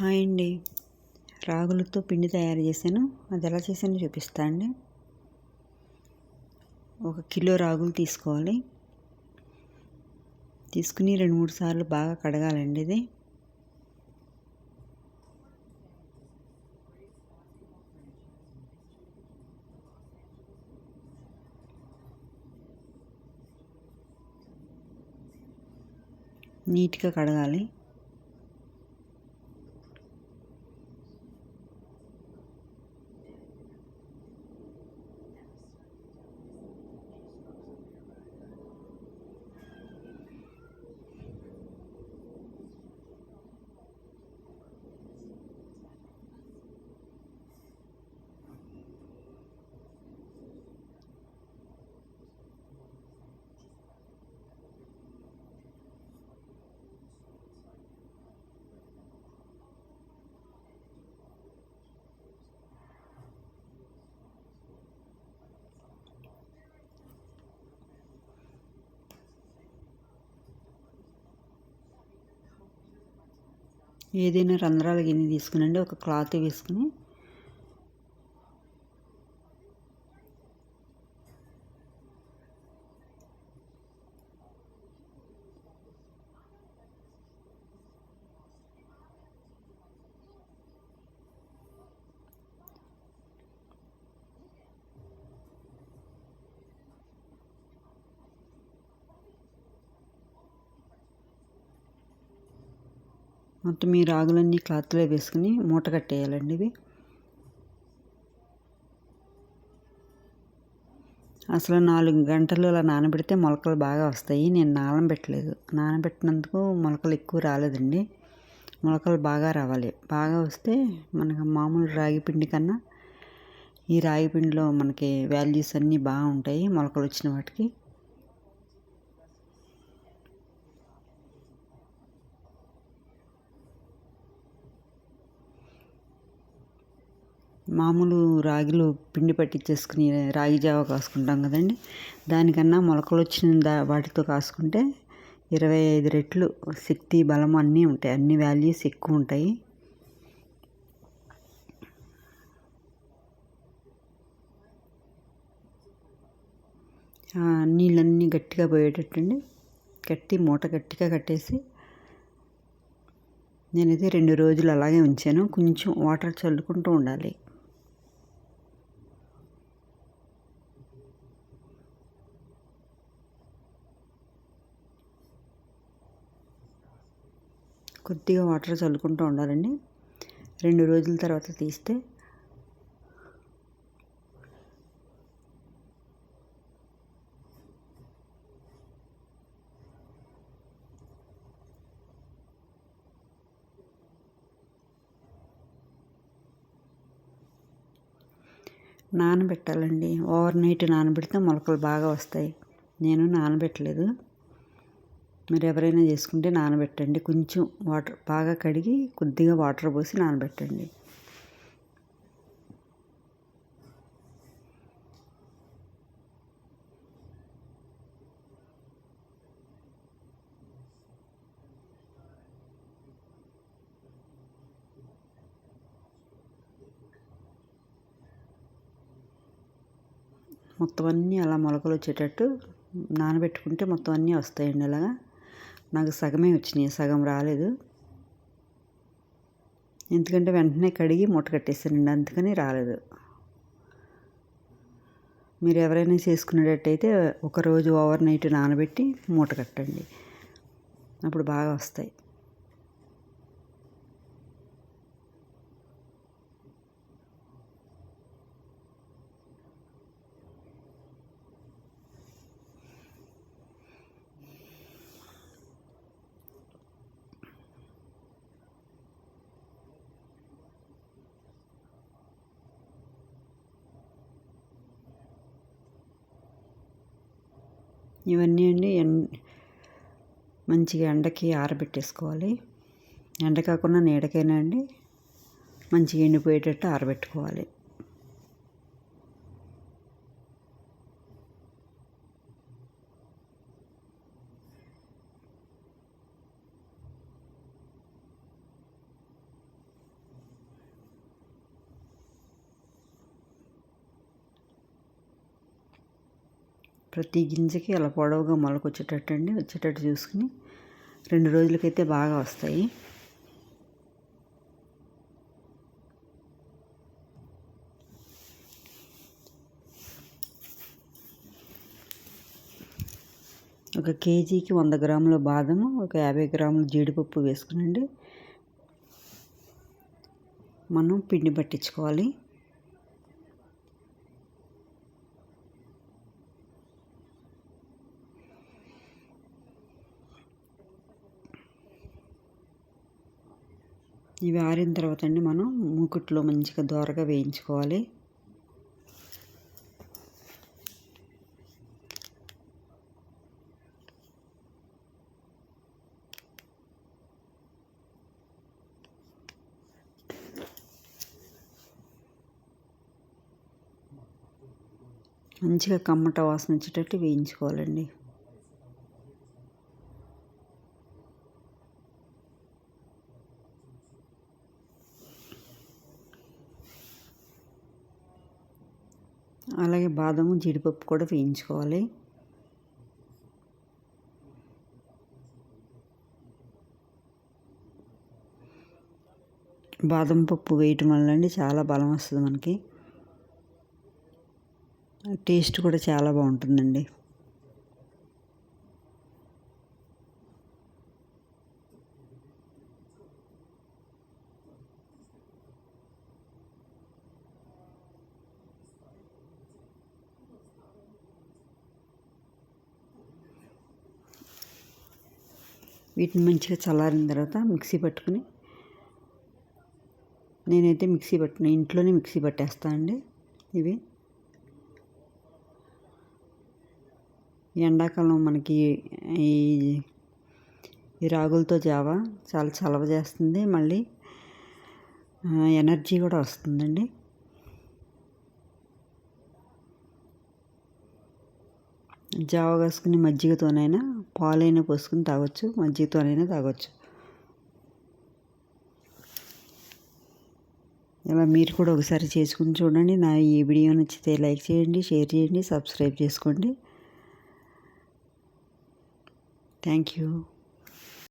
Hi అండి రాగులతో పిండి తయారు చేశాను. అది ఎలా చేశానో చూపిస్తా అండి. ఒక కిలో రాగులు తీసుకోవాలి. తీసుకుని రెండు మూడు సార్లు బాగా కడగాలండి ఇది. నీట్గా కడగాలి. ఏదైనా రంధ్రాల గిన్నె తీసుకునండి ఒక క్లాత్ వేసుకుని మొత్తం ఈ రాగులన్నీ క్లాత్లో వేసుకుని మూట కట్టేయాలండి ఇవి. అసలు నాలుగు గంటలు అలా నానబెడితే మొలకలు బాగా వస్తాయి. నేను నానబెట్టలేదు నానబెట్టినందుకు మొలకలు ఎక్కువ రాలేదండి. మొలకలు బాగా రావాలి. బాగా వస్తే మనకు మామూలు రాగి పిండి కన్నా ఈ రాగి పిండిలో మనకి వాల్యూస్ అన్నీ బాగా ఉంటాయి మొలకలు వచ్చిన వాటికి. మామూలు రాగిలో పిండి పట్టించేసుకుని రాగి జావ కాసుకుంటాం కదండి. దానికన్నా మొలకలు వచ్చిన దా వాటితో కాసుకుంటే ఇరవై ఐదు రెట్లు శక్తి బలం అన్నీ ఉంటాయి. అన్ని వాల్యూస్ ఎక్కువ ఉంటాయి. నీళ్ళన్నీ గట్టిగా పోయేటట్టండి కట్టి మూట గట్టిగా కట్టేసి నేనైతే రెండు రోజులు అలాగే ఉంచాను. కొంచెం వాటర్ చల్లుకుంటూ ఉండాలి. కొద్దిగా వాటర్ చల్లుకుంటూ ఉండాలండి. రెండు రోజుల తర్వాత తీస్తే నానబెట్టాలండి. ఓవర్ నైట్ నానబెడితే మొలకలు బాగా వస్తాయి. నేను నానబెట్టలేదు. మీరు ఎవరైనా చేసుకుంటే నానబెట్టండి. కొంచెం వాటర్ బాగా కడిగి కొద్దిగా వాటర్ పోసి నానబెట్టండి. మొత్తం అన్నీ అలా మొలకలు వచ్చేటట్టు నానబెట్టుకుంటే మొత్తం అన్నీ వస్తాయండి అలాగా. నాకు సగమే వచ్చినాయి సగం రాలేదు. ఎందుకంటే వెంటనే కడిగి మూట కట్టేసానండి అందుకని రాలేదు. మీరు ఎవరైనా చేసుకునేటట్టయితే ఒకరోజు ఓవర్ నైట్ నానబెట్టి మూట కట్టండి. అప్పుడు బాగా వస్తాయి. ఇవన్నీ అండి. ఎన్ మంచిగా ఎండకి ఆరబెట్టేసుకోవాలి. ఎండ కాకుండా నీడకైనా అండి. మంచిగా ఎండిపోయేటట్టు ఆరబెట్టుకోవాలి. ప్రతి గింజకి అలా పొడవుగా మొలకొచ్చేటట్టు అండి వచ్చేటట్టు చూసుకుని రెండు రోజులకైతే బాగా వస్తాయి. ఒక కేజీకి వంద గ్రాముల బాదము ఒక యాభై గ్రాముల జీడిపప్పు వేసుకునండి. మనం పిండి పట్టించుకోవాలి. ఇవి ఆరిన తర్వాత అండి మనం మూకుట్లో మంచిగా దోరగా వేయించుకోవాలి. మంచిగా కమ్మట వాసన వచ్చేటట్టు వేయించుకోవాలండి. అలాగే బాదము జీడిపప్పు కూడా వేయించుకోవాలి. బాదం పప్పు వేయటం వల్ల అండి చాలా బలం వస్తుంది మనకి. టేస్ట్ కూడా చాలా బాగుంటుందండి. వీటిని మంచిగా చల్లారిన తర్వాత మిక్సీ పట్టుకుని నేనైతే మిక్సీ పట్టిన ఇంట్లోనే మిక్సీ పట్టేస్తాను అండి ఇవి. ఎండాకాలం మనకి ఈ ఈ రాగులతో జావా చాలా చలవ చేస్తుంది. మళ్ళీ ఎనర్జీ కూడా వస్తుందండి. జావ కాసుకుని మజ్జిగతోనైనా పాలైనా పోసుకుని తాగొచ్చు మజ్జిగతోనైనా తాగొచ్చు. ఇలా మీరు కూడా ఒకసారి చేసుకుని చూడండి. నా ఈ వీడియో నచ్చితే లైక్ చేయండి షేర్ చేయండి సబ్స్క్రైబ్ చేసుకోండి. Thank you.